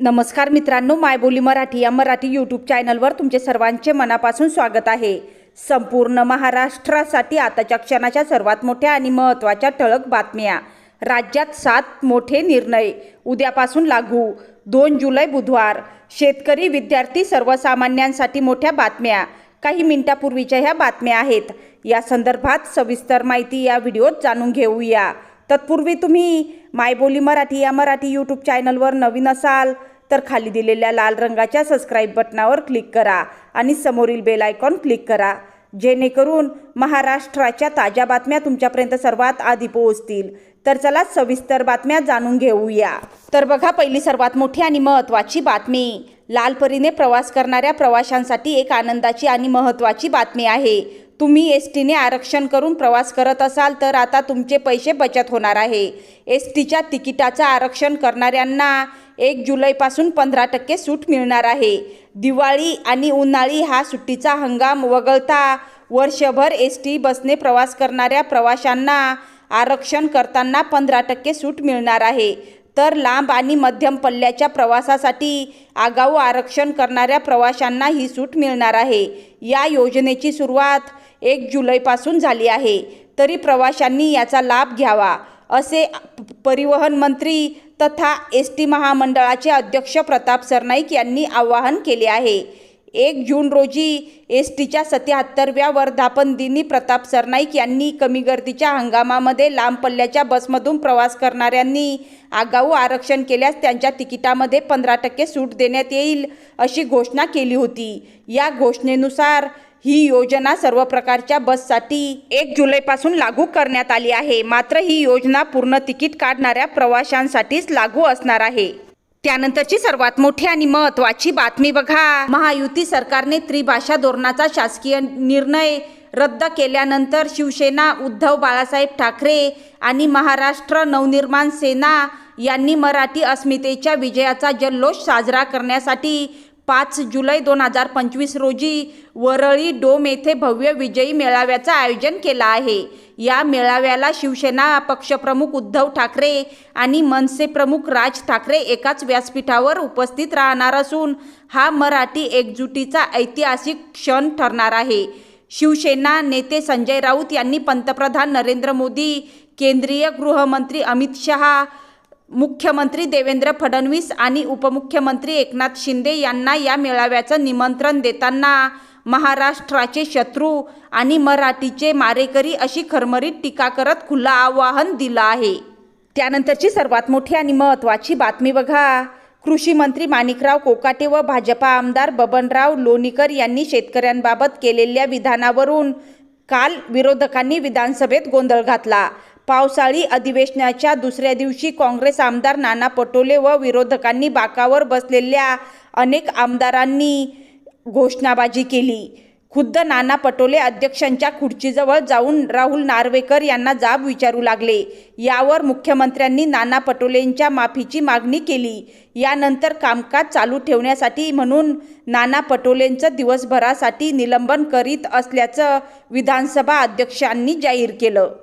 नमस्कार मित्रांनो मायबोली मराठी या मराठी यूट्यूब चॅनलवर तुमचे सर्वांचे मनापासून स्वागत आहे. संपूर्ण महाराष्ट्रासाठी आताच्या क्षणाच्या सर्वात मोठ्या आणि महत्त्वाच्या ठळक बातम्या. राज्यात सात मोठे निर्णय उद्यापासून लागू. दोन जुलै बुधवार. शेतकरी विद्यार्थी सर्वसामान्यांसाठी मोठ्या बातम्या. काही मिनिटापूर्वीच्या ह्या बातम्या आहेत. या संदर्भात सविस्तर माहिती या व्हिडिओत जाणून घेऊया. तत्पूर्वी तुम्ही मायबोली मराठी या मराठी यूट्यूब चॅनलवर नवीन असाल तर खाली दिलेल्या लाल रंगाच्या सबस्क्राईब बटनावर क्लिक करा आणि समोरील बेल आयकॉन क्लिक करा. जेणेकरून महाराष्ट्राच्या ताज्या बातम्या तुमच्यापर्यंत सर्वात आधी पोहोचतील. तर चला सविस्तर बातम्या जाणून घेऊया. तर बघा पहिली सर्वात मोठी आणि महत्त्वाची बातमी. लालपरीने प्रवास करणाऱ्या प्रवाशांसाठी एक आनंदाची आणि महत्त्वाची बातमी आहे. तुम्ही एस टीने आरक्षण करून प्रवास करत असाल तर आता तुमचे पैसे बचत होणार आहे. एस टीच्या तिकिटाचं आरक्षण करणाऱ्यांना एक जुलैपासून पंधरा टक्के सूट मिळणार आहे. दिवाळी आणि उन्हाळी हा सुट्टीचा हंगाम वगळता वर्षभर एस टी बसने प्रवास करणाऱ्या प्रवाशांना आरक्षण करताना पंधरा टक्के सूट मिळणार आहे. तर लांब आणि मध्यम पल्ल्याच्या प्रवासासाठी आगाऊ आरक्षण करणाऱ्या प्रवाशांना ही सूट मिळणार आहे. या योजनेची सुरुवात एक जुलैपासून झाली आहे. तरी प्रवाशांनी याचा लाभ घ्यावा असे परिवहन मंत्री तथा एस टी महामंडळाचे अध्यक्ष प्रताप सरनाईक यांनी आवाहन केले आहे. एक जून रोजी एस टीच्या सत्याहत्तरव्या वर्धापन दिनी प्रताप सरनाईक यांनी कमी गर्दीच्या हंगामामध्ये लांब पल्ल्याच्या बसमधून प्रवास करणाऱ्यांनी आगाऊ आरक्षण केल्यास त्यांच्या तिकिटामध्ये पंधरा टक्के सूट देण्यात येईल अशी घोषणा केली होती. या घोषणेनुसार ही योजना सर्व प्रकारच्या बससाठी एक जुलैपासून लागू करण्यात आली आहे. मात्र ही योजना पूर्ण तिकीट काढणाऱ्या प्रवाशांसाठीच लागू असणार आहे. त्यानंतरची सर्वात मोठी आणि महत्वाची बातमी बघा. महायुती सरकारने त्रिभाषा धोरणाचा शासकीय निर्णय रद्द केल्यानंतर शिवसेना उद्धव बाळासाहेब ठाकरे आणि महाराष्ट्र नवनिर्माण सेना यांनी मराठी अस्मितेच्या विजयाचा जल्लोष साजरा करण्यासाठी पाच जुलै दोन हजार पंचवीस रोजी वरळी डोम येथे भव्य विजयी मेळाव्याचं आयोजन केलं आहे. या मेळाव्याला शिवसेना पक्षप्रमुख उद्धव ठाकरे आणि मनसे प्रमुख राज ठाकरे एकाच व्यासपीठावर उपस्थित राहणार असून हा मराठी एकजुटीचा ऐतिहासिक क्षण ठरणार आहे. शिवसेना नेते संजय राऊत यांनी पंतप्रधान नरेंद्र मोदी केंद्रीय गृहमंत्री अमित शहा मुख्यमंत्री देवेंद्र फडणवीस आणि उपमुख्यमंत्री एकनाथ शिंदे यांना या मेळाव्याचं निमंत्रण देताना महाराष्ट्राचे शत्रू आणि मराठीचे मारेकरी अशी खरमरीत टीका करत खुलं आवाहन दिलं आहे. त्यानंतरची सर्वात मोठी आणि महत्त्वाची बातमी बघा. कृषी मंत्री माणिकराव कोकाटे व भाजपा आमदार बबनराव लोणीकर यांनी शेतकऱ्यांबाबत केलेल्या विधानावरून काल विरोधकांनी विधानसभेत गोंधळ घातला. पावसाळी अधिवेशनाच्या दुसऱ्या दिवशी काँग्रेस आमदार नाना पटोले व विरोधकांनी बाकावर बसलेल्या अनेक आमदारांनी घोषणाबाजी केली. खुद्द नाना पटोले अध्यक्षांच्या खुर्चीजवळ जाऊन राहुल नार्वेकर यांना जाब विचारू लागले. यावर मुख्यमंत्र्यांनी नाना पटोलेंच्या माफीची मागणी केली. यानंतर कामकाज चालू ठेवण्यासाठी म्हणून नाना पटोलेंचं दिवसभरासाठी निलंबन करीत असल्याचं विधानसभा अध्यक्षांनी जाहीर केलं.